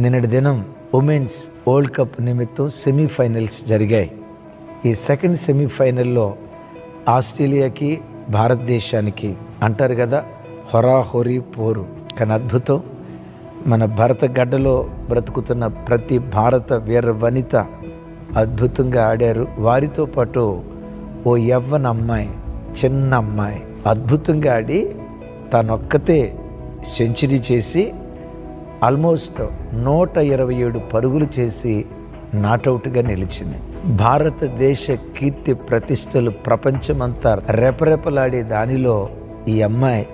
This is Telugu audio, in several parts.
నిన్నటి దినం ఉమెన్స్ వరల్డ్ కప్ నిమిత్తం సెమీఫైనల్స్ జరిగాయి. ఈ సెకండ్ సెమీఫైనల్లో ఆస్ట్రేలియాకి భారతదేశానికి అంటారు కదా హొరాహొరి పోరు. కానీ అద్భుతం. మన భరత గడ్డలో బ్రతుకుతున్న ప్రతి భారత వీర వనిత అద్భుతంగా ఆడారు. వారితో పాటు ఓ యవ్వన అమ్మాయి చిన్న అమ్మాయి అద్భుతంగా ఆడి తనొక్కతే సెంచరీ చేసి ఆల్మోస్ట్ నూట ఇరవై ఏడు పరుగులు చేసి నాటౌట్గా నిలిచింది. భారతదేశ కీర్తి ప్రతిష్టలు ప్రపంచమంతా రెపరెపలాడే దానిలో ఈ అమ్మాయి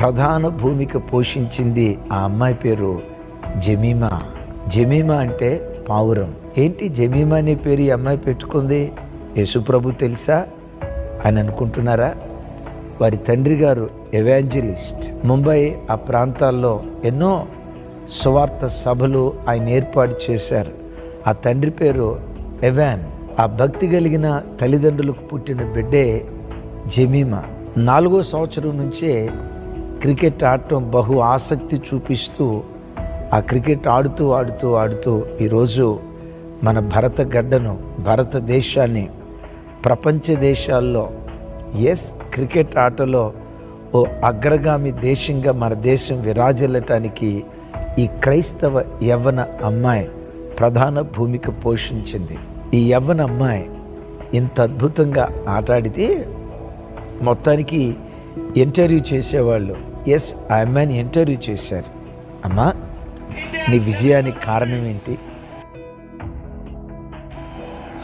ప్రధాన భూమిక పోషించింది ఆ అమ్మాయి పేరు జమీమా. జమీమా అంటే పావురం. ఏంటి జమీమా అనే పేరు ఈ అమ్మాయి పెట్టుకుంది? యేసుప్రభు తెలుసా? అని అనుకుంటున్నారా? వారి తండ్రి గారు ఎవాంజలిస్ట్. ముంబై ఆ ప్రాంతాల్లో ఎన్నో సువార్త సభలు ఆయన ఏర్పాటు చేశారు. ఆ తండ్రి పేరు ఎవాన్. ఆ భక్తి కలిగిన తల్లిదండ్రులకు పుట్టిన బిడ్డే జమీమా. నాలుగో సంవత్సరం నుంచే క్రికెట్ ఆడటం బహు ఆసక్తి చూపిస్తూ ఆ క్రికెట్ ఆడుతూ ఆడుతూ ఆడుతూ ఈరోజు మన భరత గడ్డను భారతదేశాన్ని ప్రపంచ దేశాల్లో ఎస్ క్రికెట్ ఆటలో ఓ అగ్రగామి దేశంగా మన దేశం విరాజిల్లటానికి ఈ క్రైస్తవ యవ్వన అమ్మాయి ప్రధాన భూమిక పోషించింది. ఈ యవ్వన అమ్మాయి ఇంత అద్భుతంగా ఆటాడితే మొత్తానికి ఇంటర్వ్యూ చేసేవాళ్ళు. ఎస్ ఆ అమ్మాయిని ఇంటర్వ్యూ చేశారు. అమ్మా నీ విజయానికి కారణం ఏంటి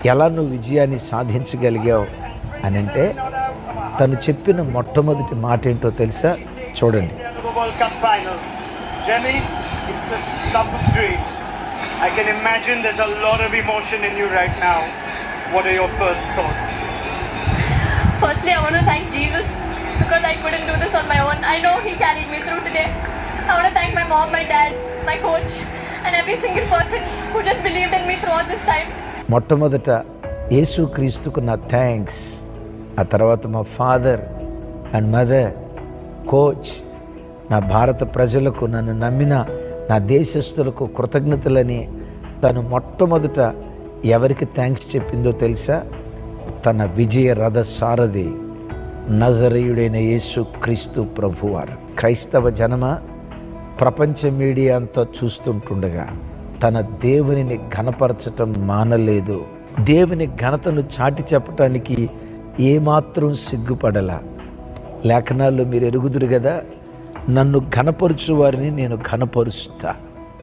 ఎలా నువ్వు విజయాన్ని సాధించగలిగావు అని అంటే తను చెప్పిన మొట్టమొదటి మాట ఏంటో తెలుసా? చూడండి. End of the World Cup final. Jenny, it's the stuff of dreams. I can imagine there's a lot of emotion in you right now. What are your first thoughts? Firstly, I want to thank Jesus because I couldn't do this on my own. I know He carried me through today. I want to thank my mom, my dad, my coach, and every single person who just believed in me throughout this time. మొట్టమొదట యేసుక్రీస్తుకు నా థ్యాంక్స్ ఆ తర్వాత మా ఫాదర్ అండ్ మదర్ కోచ్ నా భారత ప్రజలకు నన్ను నమ్మిన నా దేశస్తులకు కృతజ్ఞతలని తను మొట్టమొదట ఎవరికి థ్యాంక్స్ చెప్పిందో తెలుసా? తన విజయ రథ సారథి నజరీయుడైన యేసు క్రీస్తు ప్రభువారు. క్రైస్తవ జనమ ప్రపంచ మీడియా అంతా చూస్తుంటుండగా తన దేవునిని ఘనపరచటం మానలేదు. దేవుని ఘనతను చాటి చెప్పటానికి ఏమాత్రం సిగ్గుపడలా. లేఖనాల్లో మీరు ఎరుగుదురు కదా నన్ను ఘనపరుచు వారిని నేను ఘనపరుస్తా.